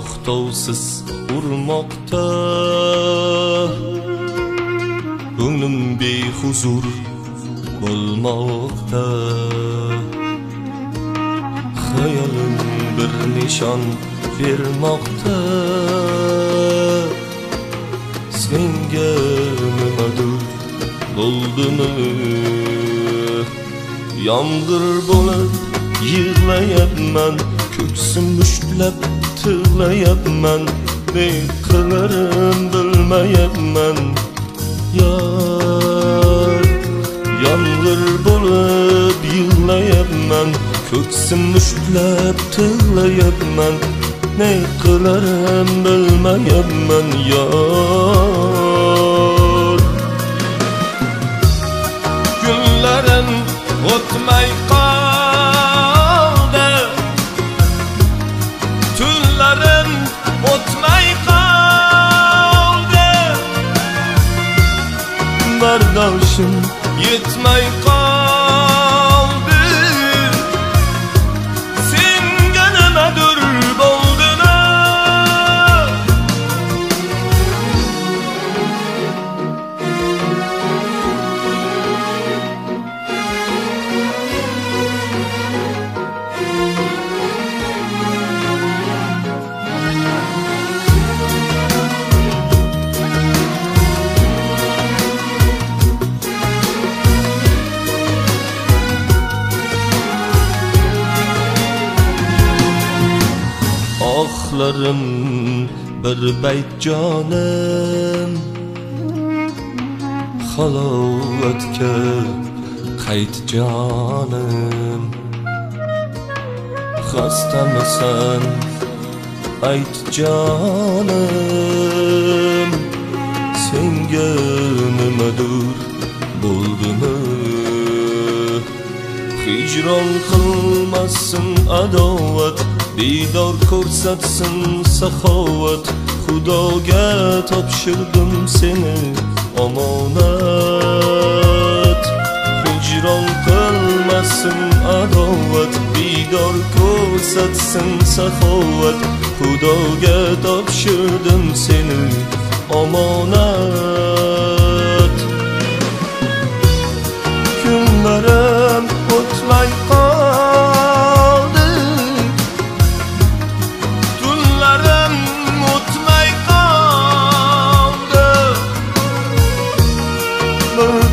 ayovsiz urmoqda ko'nglim behuzur bo'lmoqda hayolim bir nishon bermoqda senga nimadir bo'ldimi yomg'ir bo'lib yig'layapman ko'ksim mushtlab tig'layapman ne qilarim bilmayapman yar yomg'ir bo'lib yig'layapman ko'ksim mushtlab tig'layapman ne qilarim bilmayapman yor o'tmay qoldi bardoshim yetmay qoldi oxlarim bir bayt jonim halovatga qayt jonim xastamisan ayt jonim senga nimadir bo'ldimi hijron qilmasin adovat bedor ko'rsatsin saxovat xudoga topshirdim seni omonat hijron qilmasin adovat bedor ko'rsatsin saxovat xudoga topshirdim seni omonat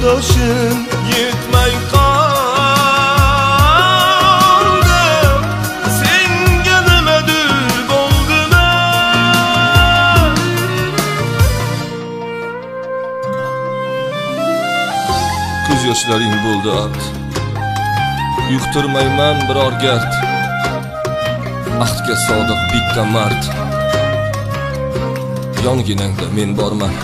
bardoshim yetmay qoldi senga nimadir bo'ldimi ko'z yoshlaring bo'ldi art yuqtirmayman biror gard ahdga sodiq bitta mard yonginangda men borman